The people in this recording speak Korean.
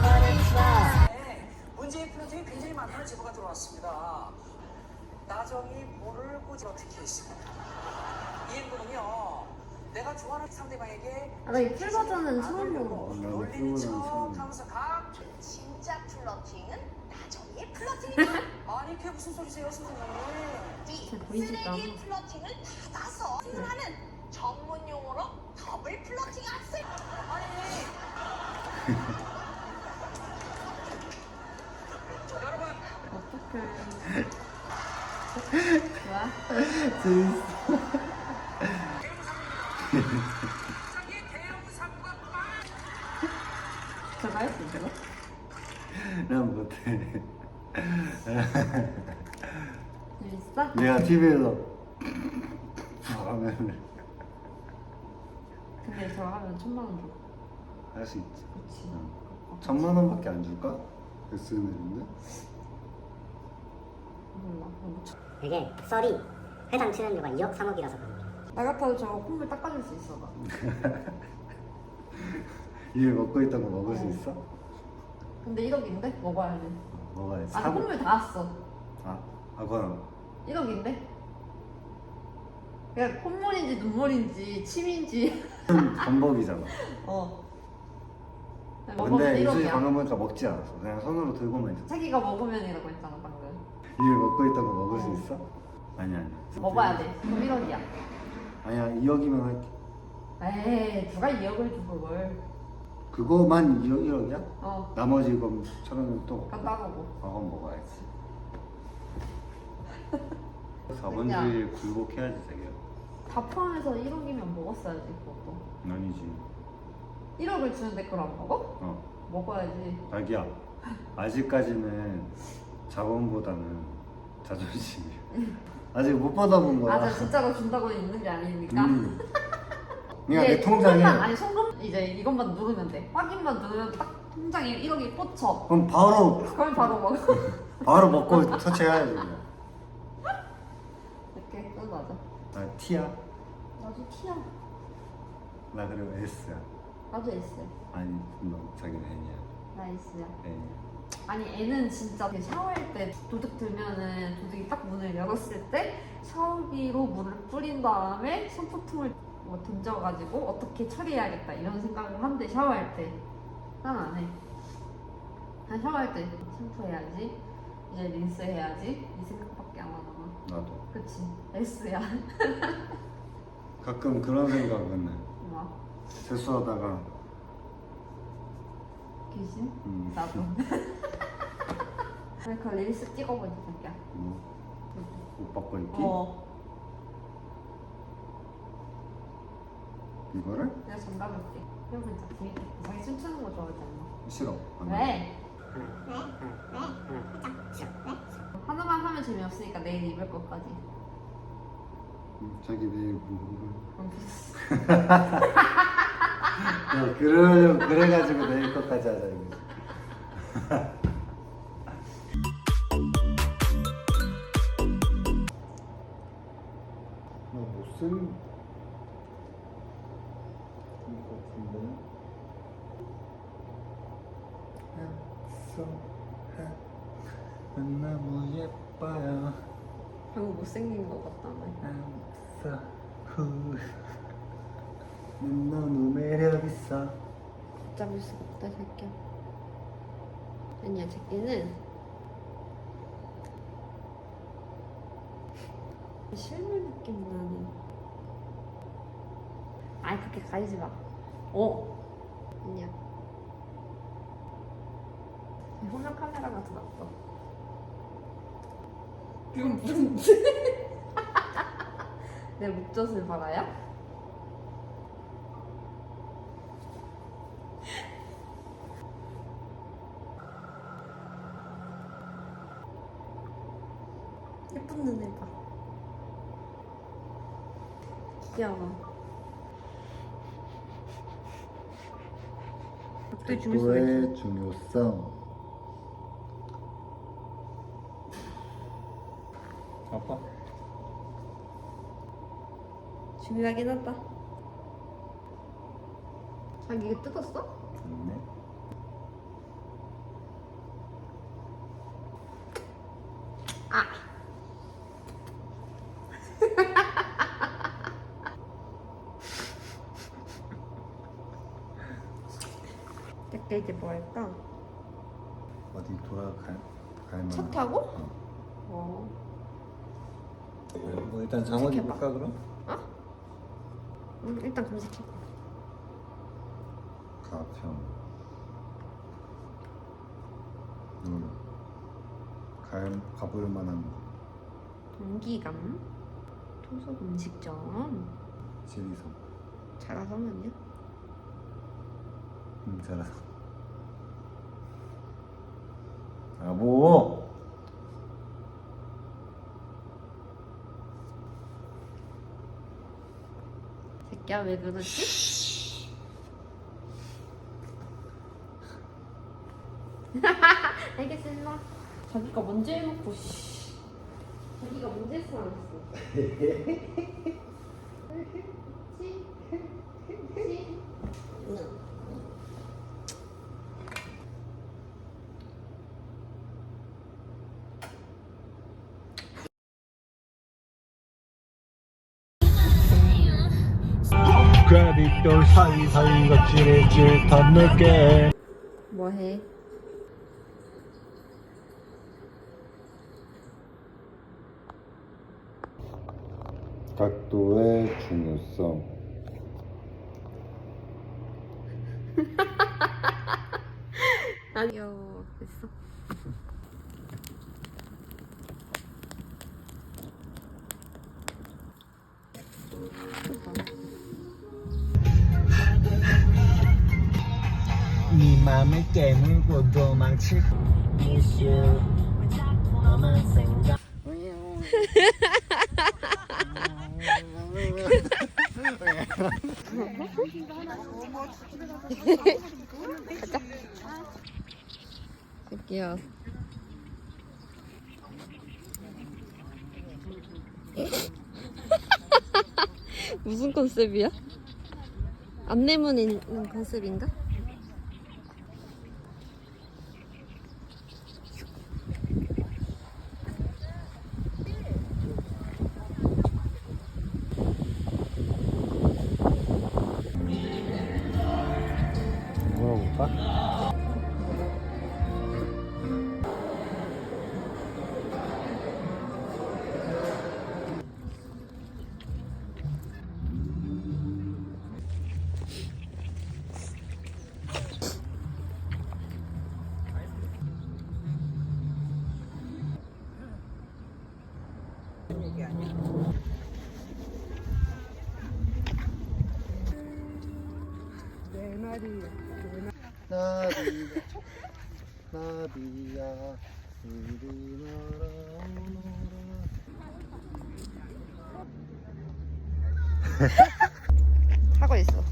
말해봐 문재인 플로팅이 굉장히 많다는 제보가 들어왔습니다. 나정이 모를 꼬지 어떻게 했습니까? 이 행동은요. 내가 좋아하는 상대방에게 아, 풀버전은 처음 먹어. 나도 놀리는 처음 척하면서 각 진짜 플러팅은 나정이의 플러팅이다. 아니 그게 무슨 소리세요 선생님? 이잘 보이지도 쓰레기 않아. 플러팅을 닫아서 하는 전문 용어로 더블 플러팅 학생. 아니 여러분 어떡해. 좋아? 자기의 대형 사고가 저가요? 이거? 난 못해 재밌어? 내가 TV에서 하면 근데 저거 하면 천만 원 줘. 할 수 있지 그치. 어. 천만 원밖에 안 줄까? 몰라. 못 쳐. 이게 썰이 해당 출연료가 2억 3억이라서 나 같아도 저거 콧물 닦아줄 수 있어. 나. 이게 먹고 있던 거 먹을 수 있어? 근데 1억인데? 먹어야지. 먹어야지 아, 나 콧물 다 왔어. 아, 아 그건 1억인데? 그냥 콧물인지 눈물인지 침인지. 방법이잖아. 어. 근데 유수이 1억이야 방금 보니까 먹지 않았어. 그냥 손으로 들고만 있었어 자기가 먹으면 이라고 했잖아 방금. 이게 먹고 있던 거 먹을 수 어. 있어? 아니 아니. 먹어야 돼. 그럼 1억이야. 아니야 2억이면 할게. 에이 누가 2억을 줘 그걸 그거만 2억, 1억이야? 어. 나머지 이건 천원은 또 그건 따가고. 그건 먹어야지. 그냥. 4번주일 굴복해야지 자기야 다 포함해서 1억이면 먹었어야지 그것도. 아니지. 1억을 주는데 그걸 안 먹어? 어. 먹어야지. 자기야 아직까지는 자본보다는 자존심이야. 아직 못 받아본 거야. 아 저 진짜로 준다고 있는 게 아니니까? 음. 그러니까 내 이게 통장에 송금만, 아니 송금? 이제 이것만 누르면 돼. 확인만 누르면 딱 통장에 1억이 꽂혀. 그럼 바로 그럼 바로 먹어. 바로 먹고 터치해야지 그냥. 이렇게 그거 맞아. 아 T야? 나도 T야. 나 그리고 S야. 나도 S야 아니 너 자기는 N이야. 나 S야. N이야. 아니 애는 진짜 그 샤워할 때 도둑 들면은 도둑이 딱 문을 열었을 때 샤워기로 물을 뿌린 다음에 샴푸통을 뭐 던져가지고 어떻게 처리해야겠다 이런 생각을 한대 샤워할 때 난 안 해. 난 샤워할 때 샴푸해야지 이제 린스 해야지 이 생각밖에 안 하잖아. 나도 그치 S야. 가끔 그런 생각은 해 뭐 세수하다가 귀신? 음, 나도. 그 릴스 찍어보자 자기야. 뭐, 옷 벗고 있기? 어. 이거를? 내가 정답 할게. 이거 진짜 재밌겠다. 자기 춤추는 거 좋아하지 않아? 싫어 안 해. 왜? 하나만 하면 재미없으니까 내일 입을 것까지. 음, 자기 내일 뭐 그럼 야, 그러려고 그래가지고 내일 것까지 하자 이거 난 너무 예뻐요 방금 못생긴 거 같다며. I'm so cool 난 너무 매력 있어 잡을 수가 없다 새끼야. 아니야 새끼는 실물 느낌 나는. 아이 그렇게 가리지 마. 어? 아니야. 화면 카메라가 더 낫다. 이건 무슨 내 목젖을 봐라요? 예쁜 눈을 봐. 귀여워. 너의 중요성 아빠 중요하긴 하다. 자기 이거 뜯었어? 네. 아. 그때 이제 뭐 할까? 어디 돌아갈 갈차 만한. 타고? 어. 어. 뭐 일단 장어지 검색해봐. 볼까 그럼? 응, 일단 검색해. 가평. 놀. 갈 가볼 만한 동기감. 토속 음식점. 지리섬. 자라섬 아니야? 음, 잘했어. 아 뭐? 새끼야 왜 그러지? 알겠어. 자기가 먼저 해놓고 씨. 자기가 먼저 했어 안 했어? 별 사이사이가 찌릿찌릿한 느낌 뭐해? 각도의 중요성. 아니요 됐어 네 맘을 깨물고 도망칠 you 너만 생각 새끼야 무슨 컨셉이야? 안내문 있는 컨셉인가? 나비야 나비야 우리 나라 오너라 하고 있어